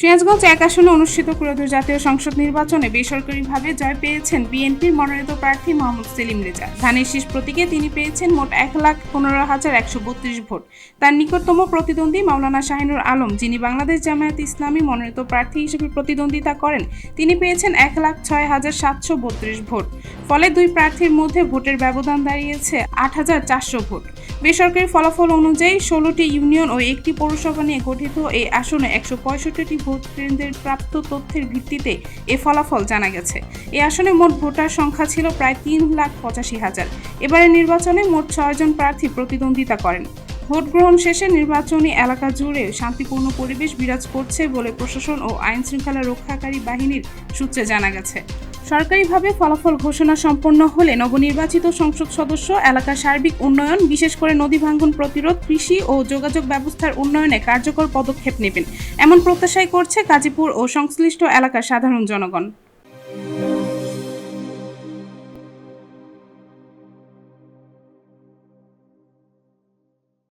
সিরাজগঞ্জ এক আসনে অনুষ্ঠিত ত্রয়োদশ জাতীয় সংসদ নির্বাচনে বেসরকারিভাবে জয় পেয়েছেন বিএনপির মনোনীত প্রার্থী মোহাম্মদ সেলিম রেজা। ধানের শীষ প্রতীকে তিনি পেয়েছেন মোট এক লাখ পনেরো হাজার একশো বত্রিশ ভোট। তার নিকটতম প্রতিদ্বন্দ্বী মাওলানা শাহিনুর আলম, যিনি বাংলাদেশ জামায়াত ইসলামী মনোনীত প্রার্থী হিসেবে প্রতিদ্বন্দ্বিতা করেন, তিনি পেয়েছেন এক লাখ ছয় হাজার সাতশো বত্রিশ ভোট। ফলে দুই প্রার্থীর মধ্যে ভোটের ব্যবধান দাঁড়িয়েছে আট হাজার চারশো ভোট। বেসরকারি ফলাফল অনুযায়ী ষোলোটি ইউনিয়ন ও একটি পৌরসভা নিয়ে গঠিত এই আসনে একশো পঁয়ষট্টিটি ভোট কেন্দ্রের প্রাপ্ত তথ্যের ভিত্তিতে এ ফলাফল জানা গেছে। এই আসনে মোট ভোটার সংখ্যা ছিল প্রায় তিন লাখ পঁচাশি হাজার। এবারের নির্বাচনে মোট ছয়জন প্রার্থী প্রতিদ্বন্দ্বিতা করেন। ভোট গ্রহণ শেষে নির্বাচনী এলাকা জুড়ে শান্তিপূর্ণ পরিবেশ বিরাজ করছে বলে প্রশাসন ও আইন শৃঙ্খলা রক্ষাকারী বাহিনীর সূত্রে জানা গেছে। সরকারিভাবে ফলাফল ঘোষণা সম্পন্ন হলে নবনির্বাচিত সংসদ সদস্য এলাকার সার্বিক উন্নয়ন, বিশেষ করে নদী ভাঙ্গন প্রতিরোধ, কৃষি ও যোগাযোগ ব্যবস্থার উন্নয়নে কার্যকর পদক্ষেপ নেবেন। এমন প্রত্যাশাই করছে গাজীপুর ও সংশ্লিষ্ট এলাকার সাধারণ জনগণ।